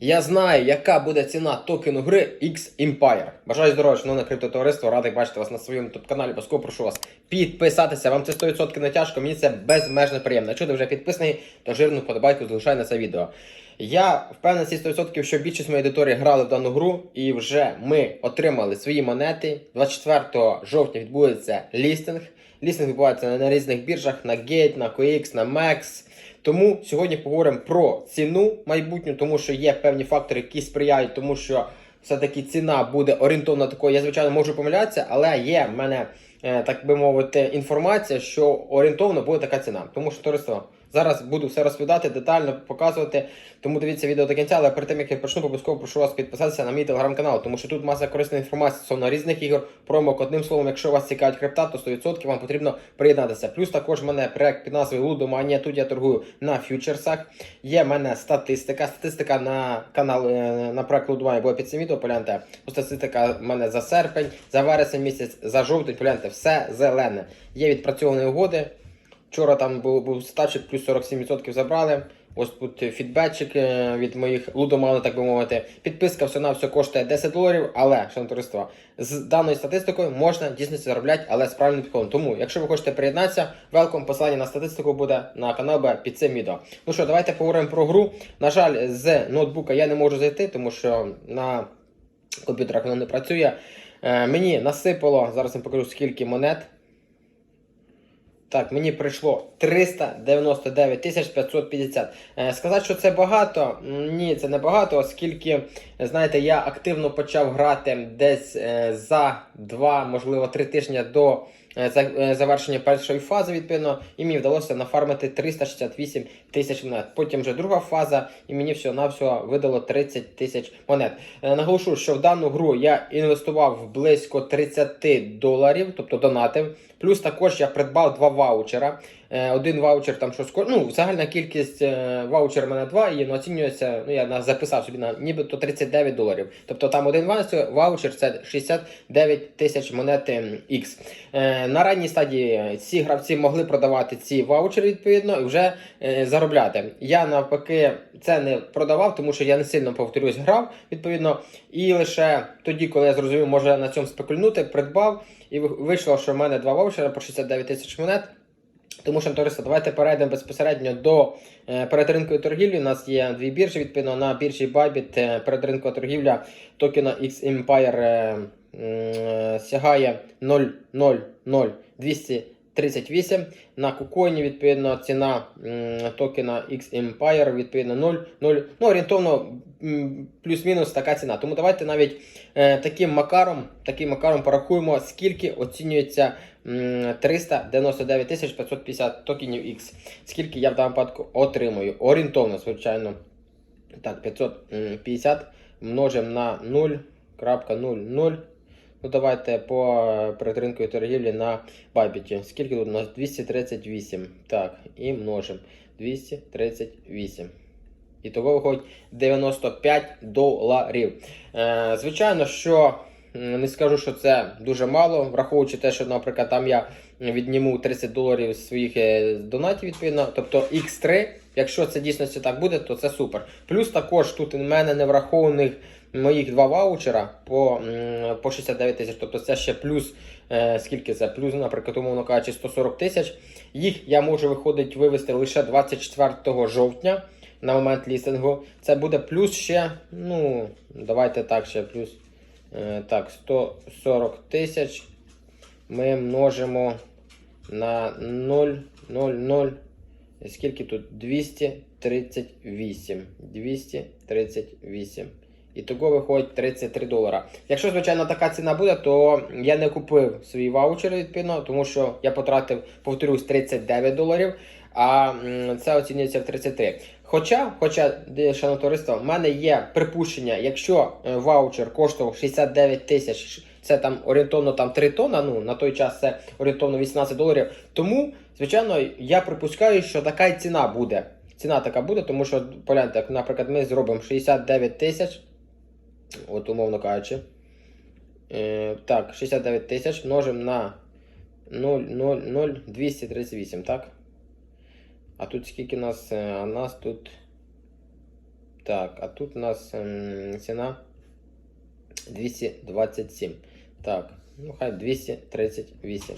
Я знаю, яка буде ціна токену гри X Empire. Бажаю здоров'я, шановне криптотовариство. Радий бачити вас на своєму ютуб каналі. Баско прошу вас підписатися. Вам це 100% не тяжко, мені це безмежно приємно. Якщо ти вже підписаний, то жирну вподобайку залишай на це відео. Я впевнений ці 100%, що більшість моєї аудиторії грали в дану гру, і вже ми отримали свої монети. 24 жовтня відбудеться лістинг. Лістинг відбувається на різних біржах: на Gate, на QX, на MEX. Тому сьогодні поговоримо про ціну майбутню, тому що є певні фактори, які сприяють, тому що все-таки ціна буде орієнтовно такою. Я, звичайно, можу помилятися, але є в мене, е, так би мовити, інформація, що орієнтовно буде така ціна. Тому що товариство, зараз буду все розповідати, детально показувати. Тому дивіться відео до кінця, але перед тим як я почну, обов'язково прошу вас підписатися на мій телеграм-канал, тому що тут маса корисної інформації стосовно різних ігор, промок. Одним словом, якщо вас цікавить крипта, то 100% вам потрібно приєднатися. Плюс також в мене проект під назвою Лудоманія. Тут я торгую на фьючерсах. Є в мене статистика. Статистика на канал е, на проект Лудоманія буде під цим відео. Погляньте. Статистика в мене за серпень, за вересень місяць, за жовтень. Погляньте, все зелене. Є відпрацьовані угоди. Вчора там був, був стачик, плюс 47% забрали. Ось тут фідбетчик е, від моїх лудоманів, так би мовити. Підписка все на все коштує 10 доларів, але, шановне товариство, з даною статистикою можна дійсно заробляти, але з правильним підходом. Тому, якщо ви хочете приєднатися, велком, посилання на статистику буде на канал буде під цим відео. Ну що, давайте поговоримо про гру. На жаль, з ноутбука я не можу зайти, тому що на комп'ютерах воно не працює. Е, мені насипало, зараз я покажу скільки монет. Так, мені прийшло 399 550. Е, сказати, що це багато, ні, це не багато, оскільки, знаєте, я активно почав грати десь е, за 2, можливо, 3 тижні до завершення першої фази, відповідно, і мені вдалося нафармити 368 тисяч монет. Потім вже друга фаза, і мені всього на все видало 30 тисяч монет. Наголошую, Наголошу, що в дану гру я інвестував близько 30 доларів, тобто донатив. Плюс також я придбав два ваучера. Е, Один ваучер там щось ну, загальна кількість е, ваучер мене два, і оцінюється, ну я записав собі на нібито 39 доларів. Тобто там один ваучер, це 69 тисяч монет X. Е, На ранній стадії ці гравці могли продавати ці ваучери відповідно і вже заробляти. Я навпаки це не продавав, тому що я не сильно повторюсь, грав відповідно. І лише тоді, коли я зрозумів, може на цьому спекульнути, придбав. І вийшло, що в мене два ваучера по 69 тисяч монет. Тому що, товариство, давайте перейдемо безпосередньо до е, передринкової торгівлі. У нас є дві біржі. Відповідно, на біржі Bybit е, передринкова торгівля токена X Empire сягає м, е, сягає 0,00238. На кукоїні, відповідно, ціна токена X Empire, відповідно, 0,0. Ну, орієнтовно плюс-мінус така ціна. Тому давайте навіть е, таким макаром, таким макаром порахуємо, скільки оцінюється 399 тисяч 550 токенів X. Скільки я в даному випадку отримую. Орієнтовно, звичайно. Так, 550 множимо на 0.00. Ну, давайте по е, торгівлі на Bybit. Скільки тут у нас? 238. Так, і множимо. 238. І того виходить 95 доларів. Е, звичайно, що не скажу, що це дуже мало, враховуючи те, що, наприклад, там я відніму 30 доларів своїх е, донатів, відповідно. Тобто X3, якщо це дійсно так буде, то це супер. Плюс також тут у мене не врахованих моїх два ваучера по, по 69 тисяч. Тобто це ще плюс, е, скільки це? Плюс, наприклад, умовно кажучи, 140 тисяч. Їх я можу виходить вивести лише 24 жовтня на момент лістингу. Це буде плюс ще, ну, давайте так, ще плюс. Е, так, 140 тисяч. Ми множимо на 0,00. Скільки тут? 238. 238. І того виходить 33 долара. Якщо, звичайно, така ціна буде, то я не купив свій ваучер, відповідно, тому що я потратив, повторюсь, 39 доларів, а це оцінюється в 33. Хоча, хоча, шановне товариство, в мене є припущення, якщо е, ваучер коштував 69 тисяч, це там орієнтовно там 3 тонна, ну на той час це орієнтовно 18 доларів. Тому, звичайно, я припускаю, що така й ціна буде. Ціна така буде, тому що, погляньте, наприклад, ми зробимо 69 тисяч, от умовно кажучи. Е, так, 69 тисяч множимо на 0,00238, так? А тут скільки нас? е, А нас тут Так, а тут у нас ем, ціна 227. Так, ну хай 238.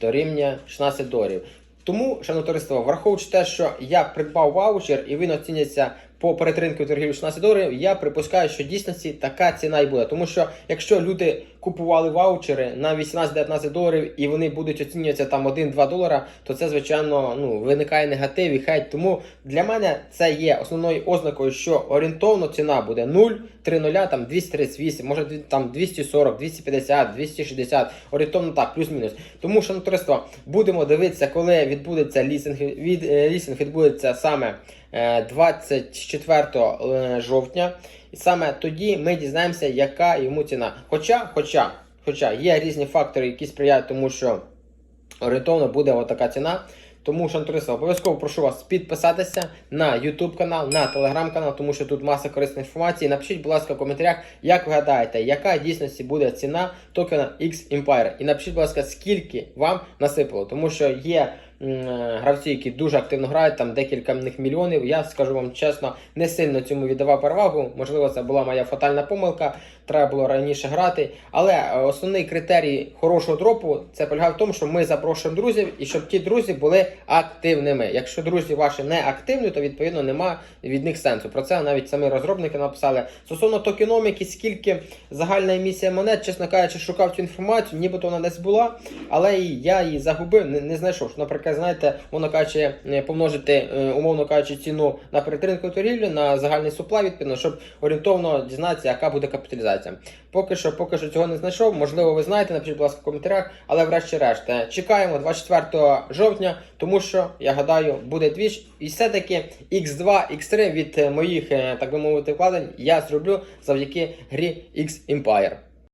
Дорівнює 16 доларів. Тому, шановне товариство, враховуючи те, що я придбав ваучер і він оцінюється по перетринку торгівлі 16 доларів, я припускаю, що дійсності така ціна і буде. Тому що якщо люди купували ваучери на 18-19 доларів і вони будуть оцінюватися там 1-2 долара, то це, звичайно, ну, виникає негатив і хейт. Тому для мене це є основною ознакою, що орієнтовно ціна буде 0, 3 нуля, там 238, може там 240, 250, 260, орієнтовно так, плюс-мінус. Тому, шановне товариство, будемо дивитися, коли відбудеться лісинг, від, е, лісинг відбудеться саме е, 24 е, жовтня. І саме тоді ми дізнаємося, яка йому ціна. Хоча, хоча, хоча є різні фактори, які сприяють тому, що орієнтовно буде отака ціна. Тому, туристи, обов'язково прошу вас підписатися на YouTube канал, на Telegram канал, тому що тут маса корисної інформації. Напишіть, будь ласка, в коментарях, як ви гадаєте, яка дійсності буде ціна токена X Empire. І напишіть, будь ласка, скільки вам насипало, тому що є гравці, які дуже активно грають, там декілька в них мільйонів. Я скажу вам чесно, не сильно цьому віддавав перевагу. Можливо, це була моя фатальна помилка. Треба було раніше грати. Але е, основний критерій хорошого дропу це полягає в тому, що ми запрошуємо друзів і щоб ті друзі були активними. Якщо друзі ваші не активні, то відповідно нема від них сенсу. Про це навіть самі розробники написали. Стосовно токеноміки, скільки загальна емісія монет, чесно кажучи, шукав цю інформацію, нібито вона десь була, але я її загубив, не, знайшов. Що, Наприклад, знаєте, воно кажучи, е, помножити, е, умовно кажучи, ціну на перетинку торгівлі на загальний суплай, відповідно, щоб орієнтовно дізнатися, яка буде капіталізація. Поки що, поки що цього не знайшов. Можливо, ви знаєте, напишіть, будь ласка, в коментарях, але врешті-решт е, чекаємо 24 жовтня, тому що я гадаю, буде двіж. І все-таки X2, X3 від моїх, так би мовити, вкладень я зроблю завдяки грі X Empire.